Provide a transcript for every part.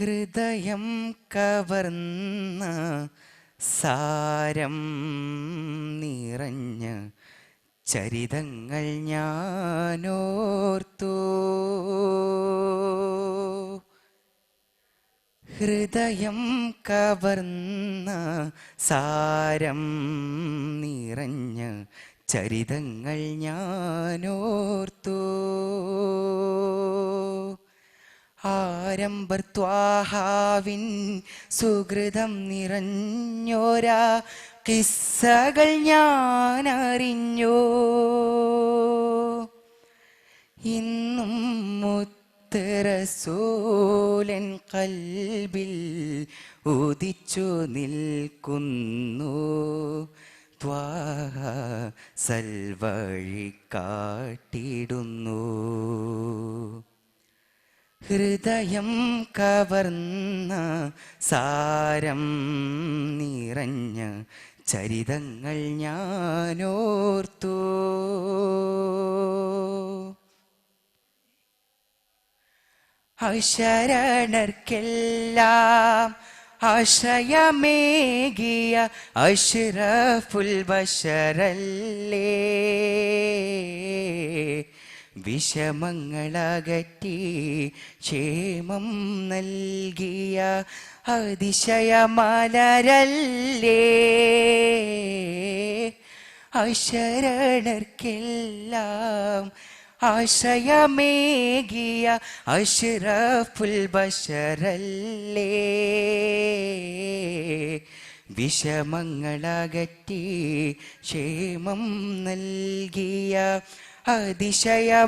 ഹൃദയം കവർന്ന സാരം നിറഞ്ഞ ചരിതങ്ങൾ ഞാനോർത്തു. ഹൃദയം കവർന്ന സാരം നിറഞ്ഞ ചരിതങ്ങൾ ഞാനോർത്തു. ആരംഭർത്വാഹാവിൻ സുഹൃതം നിറഞ്ഞോരാ. കിസ്സകൾ ഞാൻ അറിഞ്ഞോ ഇന്നും മുത്തരസോലൻ കൽബിൽ ഉദിച്ചു നിൽക്കുന്നു. സൽവഴി കാട്ടിടുന്നു ഹൃദയം കവർന്ന സാരം നിറഞ്ഞ ചരിതങ്ങൾ ഞാനോർത്തു. അശരണർക്കെല്ലാം ആശയമേകിയ അഷ്റഫുൽ ബഷറല്ലേ വിഷമങ്ങളകറ്റി ക്ഷേമം നൽകിയ അതിശയമലരല്ലേ? അശരണർക്കെല്ലാം ആശയമേകിയ അഷ്റഫുൽ ബഷറല്ലേ വിഷമങ്ങളകറ്റി ക്ഷേമം നൽകിയ അതിശയമലരല്ലേ?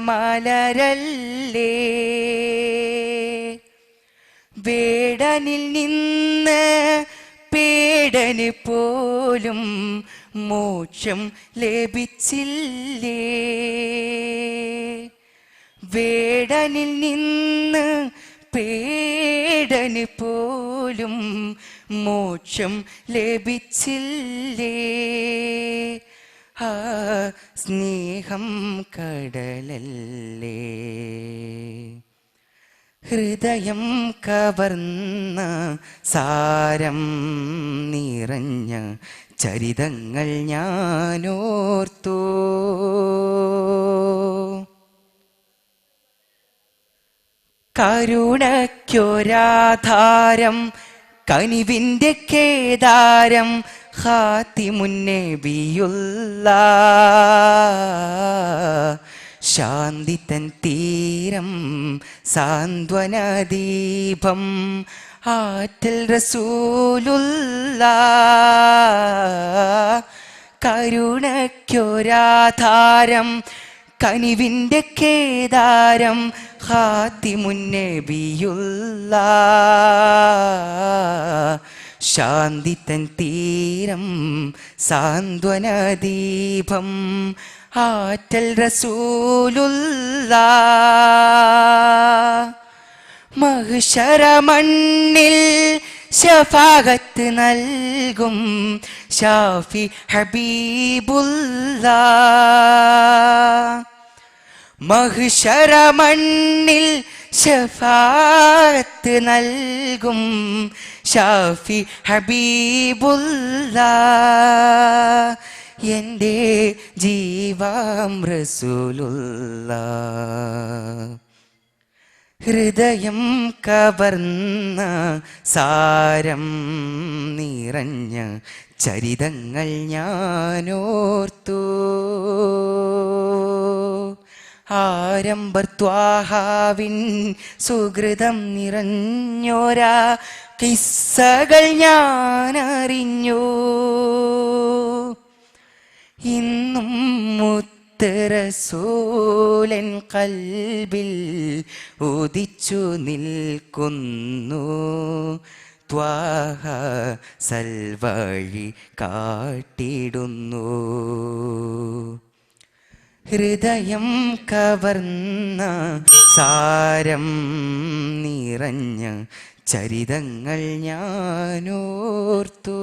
വേടനിൽ നിന്ന് പേടന് പോലും മോക്ഷം ലഭിച്ചില്ലേ? വേടനിൽ നിന്ന് പേടന് പോലും മോക്ഷം ലഭിച്ചില്ലേ? സ്നേഹം കടലല്ലേ? ഹൃദയം കവർന്ന സാരം നിറഞ്ഞ ചരിതങ്ങൾ ഞാനോർത്തു. കരുണയ്ക്കൊരാധാരം കനിവിന്റെ കേദാരം ഹാത്തിമുന്നബിയുള്ള ശാന്തി തൻ തീരം സാന്ത്വനദീപം ആറ്റൽ റസൂലുള്ള കരുണയ്ക്കൊരാധാരം കനിവിന്റെ കേദാരം ഹാത്തിമുന്നബിയുള്ള ശാന്തി തൻ തീരം സാന്ത്വനദീപം ആറ്റൽ റസൂലുള്ള മഹിഷരമണ്ണിൽ ശഫാഗത്ത് നൽകും ഷാഫി ഹബീബുല്ല. മഹിഷരമണ്ണിൽ ഷഫാത്ത് നൽകും ഷാഫി ഹബീബുല്ല എന്റെ ജീവാം റസൂലുള്ള ഹൃദയം കവർന്ന സാരം നിറഞ്ഞ ചരിതങ്ങൾ ഞാനോർത്തു. ആരംഭർത്വാഹാവിൻ സുഹൃതം നിറഞ്ഞോരാ. കിസ്സകൾ ഞാൻ അറിഞ്ഞോ ഇന്നും മുത്തരസൂലൻ കൽബിൽ ഉദിച്ചു നിൽക്കുന്നു. ത്വാഹ സൽവഴി കാട്ടിടുന്നു. ഹൃദയം കവർന്ന സാരം നിറഞ്ഞ ചരിതങ്ങൾ ഞാനോർത്തു.